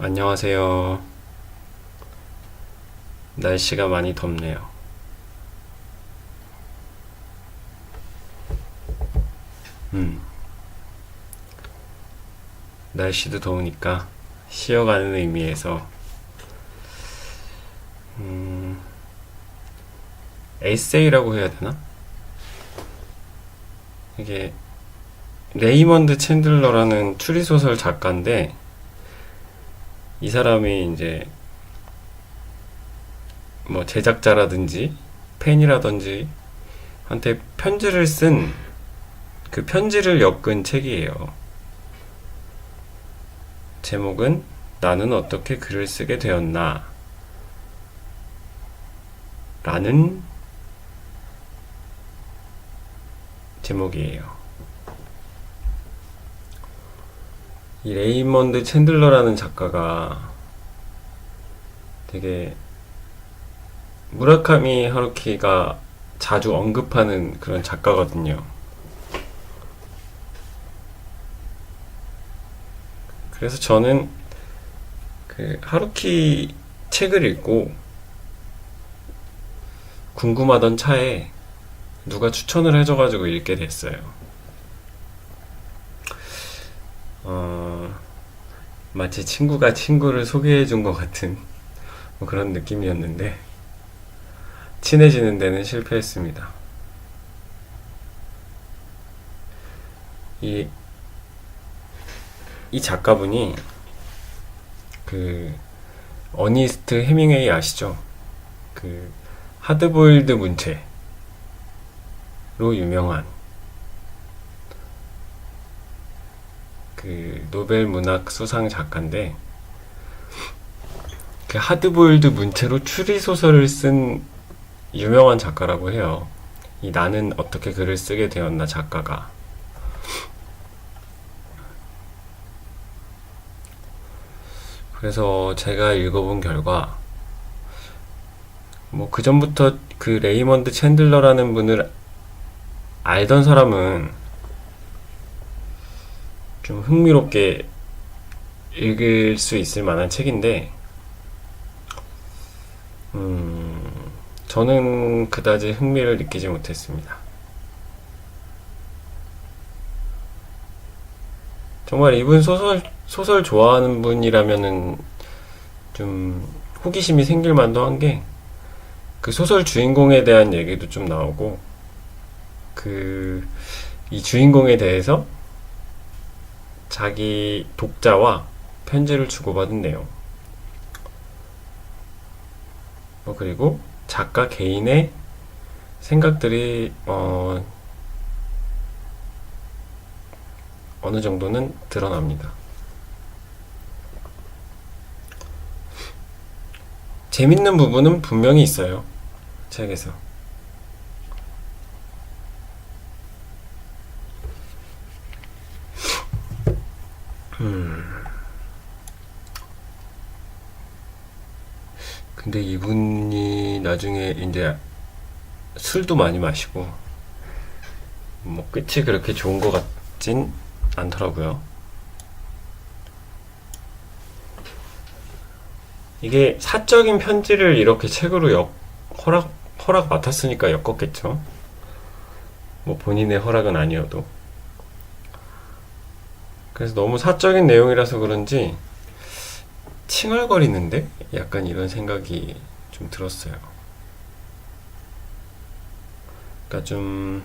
안녕하세요. 날씨가 많이 덥네요. 음. 날씨도 더우니까 쉬어가는 의미에서 음, 에세이라고 해야 되나? 이게 레이먼드 챈들러라는 추리소설 작가인데 이 사람이 이제 뭐 제작자라든지 팬이라든지 한테 편지를 쓴 그 편지를 엮은 책이에요. 제목은 나는 어떻게 글을 쓰게 되었나 라는 제목이에요. 이 레이먼드 챈들러라는 작가가 되게 무라카미 하루키가 자주 언급하는 그런 작가거든요. 그래서 저는 그 하루키 책을 읽고 궁금하던 차에 누가 추천을 해줘가지고 읽게 됐어요. 어, 마치 친구가 친구를 소개해 준 것 같은 뭐 그런 느낌이었는데 친해지는 데는 실패했습니다. 이, 이 작가분이 그 어니스트 해밍웨이 아시죠? 그 하드보일드 문체로 유명한 그 노벨 문학 수상 작가인데 그 하드보일드 문체로 추리 소설을 쓴 유명한 작가라고 해요. 이 나는 어떻게 글을 쓰게 되었나 작가가 그래서 제가 읽어본 결과 뭐 그전부터 그 레이먼드 챈들러라는 분을 알던 사람은 좀 흥미롭게 읽을 수 있을 만한 책인데 음, 저는 그다지 흥미를 느끼지 못했습니다. 정말 이분 소설 소설 좋아하는 분이라면은 좀 호기심이 생길 만도 한 게 그 소설 주인공에 대한 얘기도 좀 나오고 그 이 주인공에 대해서 자기 독자와 편지를 주고받은 내용. 뭐 그리고 작가 개인의 생각들이 어 어느 정도는 드러납니다. 재밌는 부분은 분명히 있어요. 책에서. 음. 근데 이분이 나중에 이제 술도 많이 마시고 뭐 끝이 그렇게 좋은 것 같진 않더라고요. 이게 사적인 편지를 이렇게 책으로 역, 허락, 허락 맡았으니까 엮었겠죠. 뭐 본인의 허락은 아니어도. 그래서 너무 사적인 내용이라서 그런지 칭얼거리는데? 약간 이런 생각이 좀 들었어요. 그러니까 좀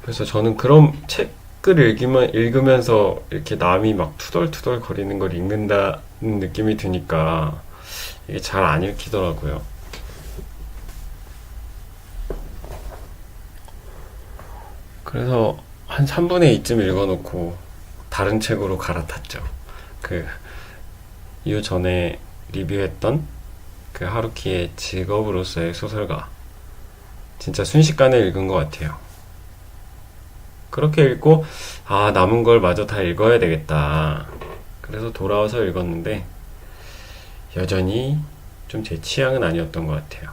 그래서 저는 그런 책을 읽으면, 읽으면서 이렇게 남이 막 투덜투덜 거리는 걸 읽는다는 느낌이 드니까 이게 잘 안 읽히더라고요. 그래서 한 3분의 2쯤 읽어놓고 다른 책으로 갈아탔죠. 그, 이후 전에 리뷰했던 그 하루키의 직업으로서의 소설가. 진짜 순식간에 읽은 것 같아요. 그렇게 읽고, 아, 남은 걸 마저 다 읽어야 되겠다. 그래서 돌아와서 읽었는데, 여전히 좀 제 취향은 아니었던 것 같아요.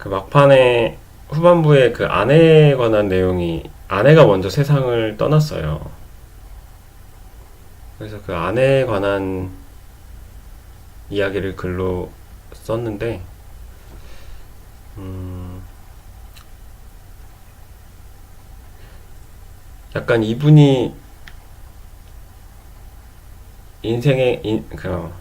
그 막판에 후반부에 그 아내에 관한 내용이 아내가 먼저 세상을 떠났어요. 그래서 그 아내에 관한 이야기를 글로 썼는데, 음, 약간 이분이 인생의, 인, 그,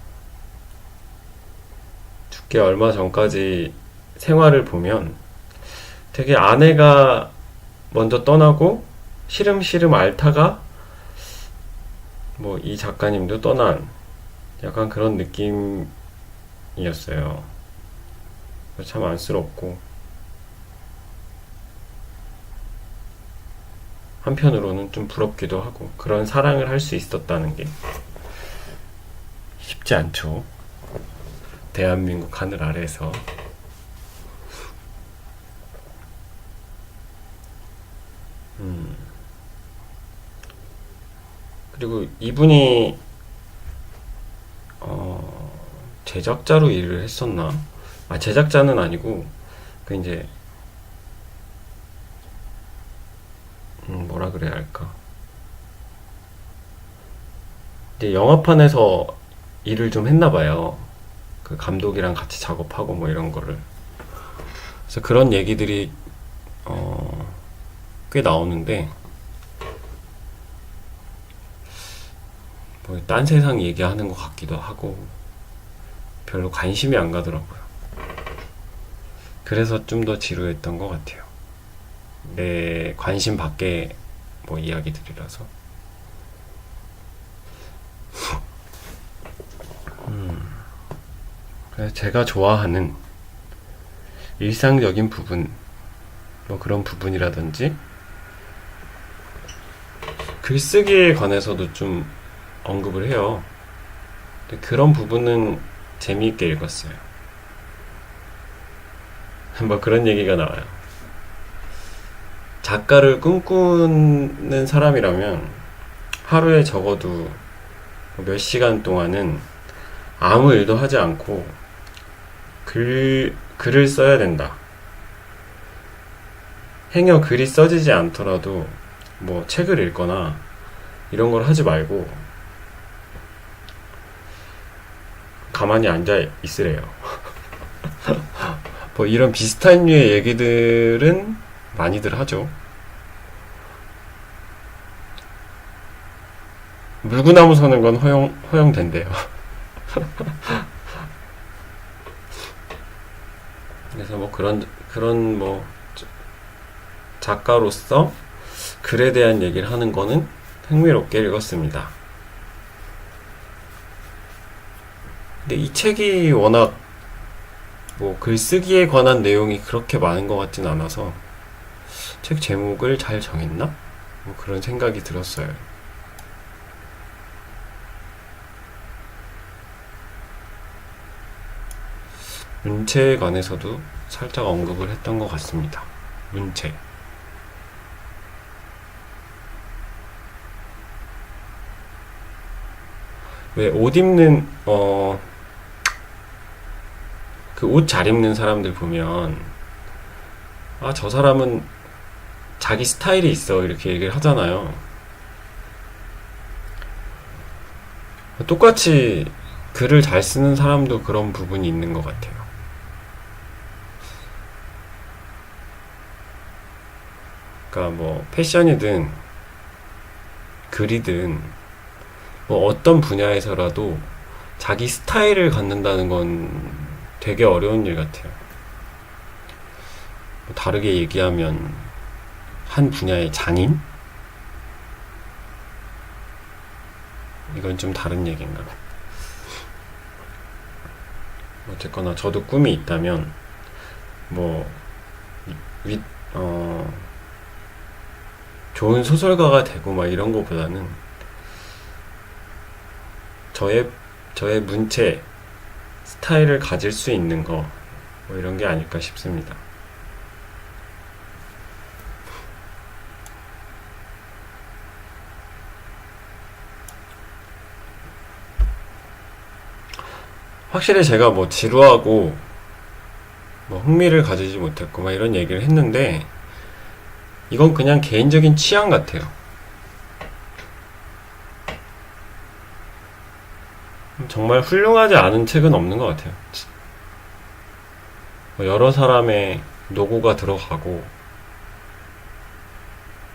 죽기 얼마 전까지 생활을 보면 되게 아내가 먼저 떠나고 시름시름 앓다가 뭐 이 작가님도 떠난 약간 그런 느낌이었어요. 참 안쓰럽고 한편으로는 좀 부럽기도 하고 그런 사랑을 할 수 있었다는 게 쉽지 않죠. 대한민국 하늘 아래에서 음. 그리고 이분이 어, 제작자로 일을 했었나? 아, 제작자는 아니고 그 이제 음, 뭐라 그래야 할까? 이제 영화판에서 일을 좀 했나 봐요. 그 감독이랑 같이 작업하고 뭐 이런 거를. 그래서 그런 얘기들이 어, 꽤 나오는데 뭐 딴 세상 얘기하는 것 같기도 하고 별로 관심이 안 가더라고요. 그래서 좀 더 지루했던 것 같아요. 내 관심 밖의 뭐 이야기들이라서. 음, 그래서 제가 좋아하는 일상적인 부분, 뭐 그런 부분이라든지 글쓰기에 관해서도 좀 언급을 해요. 그런 부분은 재미있게 읽었어요. 뭐 그런 얘기가 나와요. 작가를 꿈꾸는 사람이라면 하루에 적어도 몇 시간 동안은 아무 일도 하지 않고 글, 글을 써야 된다. 행여 글이 써지지 않더라도 뭐 책을 읽거나 이런 걸 하지 말고 가만히 앉아 있으래요. 뭐 이런 비슷한 류의 얘기들은 많이들 하죠. 물구나무 서는 건 허용, 허용된대요. 그래서 뭐 그런, 그런 뭐 작가로서 글에 대한 얘기를 하는 거는 흥미롭게 읽었습니다. 근데 이 책이 워낙 뭐 글쓰기에 관한 내용이 그렇게 많은 것 같진 않아서 책 제목을 잘 정했나? 뭐 그런 생각이 들었어요. 문체에 관해서도 살짝 언급을 했던 것 같습니다. 문체. 왜 옷 입는 어 그 옷 잘 입는 사람들 보면 아 저 사람은 자기 스타일이 있어 이렇게 얘기를 하잖아요. 똑같이 글을 잘 쓰는 사람도 그런 부분이 있는 것 같아요. 그러니까 뭐 패션이든 글이든 뭐 어떤 분야에서라도 자기 스타일을 갖는다는 건 되게 어려운 일 같아요. 뭐 다르게 얘기하면 한 분야의 장인? 이건 좀 다른 얘기인가? 어쨌거나 저도 꿈이 있다면 뭐 위, 어, 좋은 소설가가 되고 막 이런 거보다는 저의 저의 문체 스타일을 가질 수 있는 거 뭐 이런 게 아닐까 싶습니다. 확실히 제가 뭐 지루하고 뭐 흥미를 가지지 못했고 막 이런 얘기를 했는데 이건 그냥 개인적인 취향 같아요. 정말 훌륭하지 않은 책은 없는 것 같아요. 뭐 여러 사람의 노고가 들어가고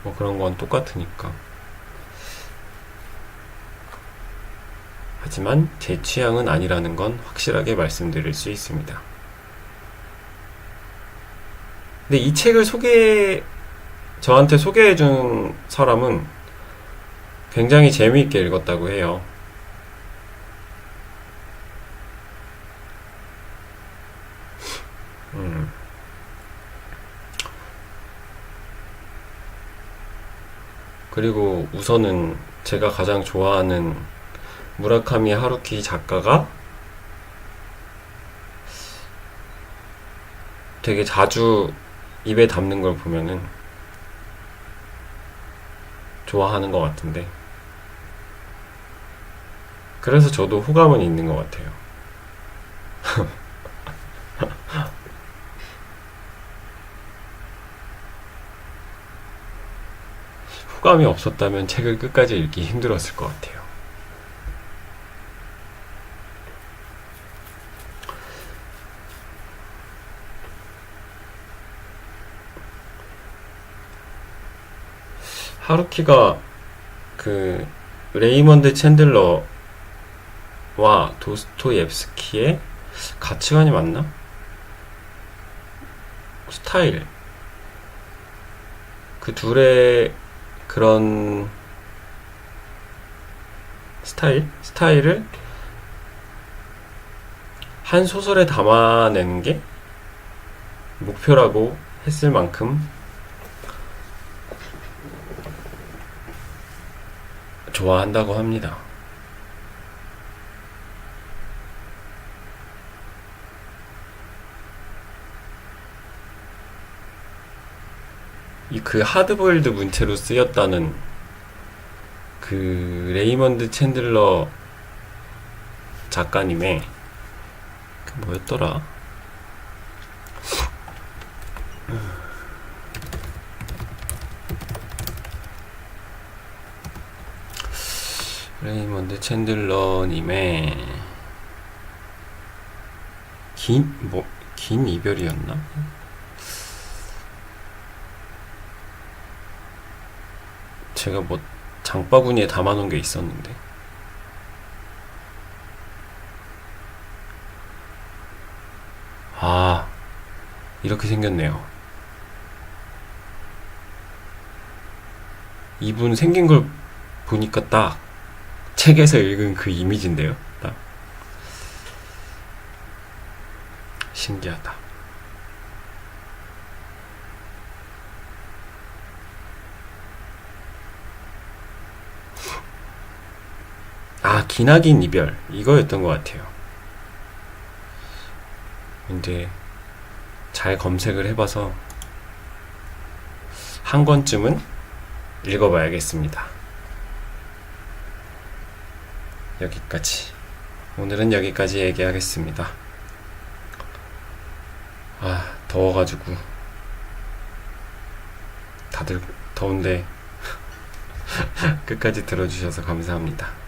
뭐 그런 건 똑같으니까. 하지만 제 취향은 아니라는 건 확실하게 말씀드릴 수 있습니다. 근데 이 책을 소개, 저한테 소개해 준 사람은 굉장히 재미있게 읽었다고 해요. 그리고 우선은 제가 가장 좋아하는 무라카미 하루키 작가가 되게 자주 입에 담는 걸 보면은 좋아하는 것 같은데 그래서 저도 호감은 있는 것 같아요. 호감이 없었다면 책을 끝까지 읽기 힘들었을 것 같아요. 하루키가 그 레이먼드 챈들러와 도스토옙스키의 가치관이 맞나? 스타일 그 둘의 그런 스타일 스타일을 한 소설에 담아내는 게 목표라고 했을 만큼 좋아한다고 합니다. 이 그 하드보일드 문체로 쓰였다는 그 레이먼드 챈들러 작가님의 그 뭐였더라? 레이먼드 챈들러님의 긴, 뭐, 긴 이별이었나? 제가 뭐 장바구니에 담아놓은 게 있었는데. 아 이렇게 생겼네요. 이분 생긴 걸 보니까 딱 책에서 읽은 그 이미지인데요 딱. 신기하다 아, 기나긴 이별. 이거였던 것 같아요. 이제 잘 검색을 해봐서 한 권쯤은 읽어봐야겠습니다. 여기까지. 오늘은 여기까지 얘기하겠습니다. 아, 더워가지고. 다들 더운데 끝까지 들어주셔서 감사합니다.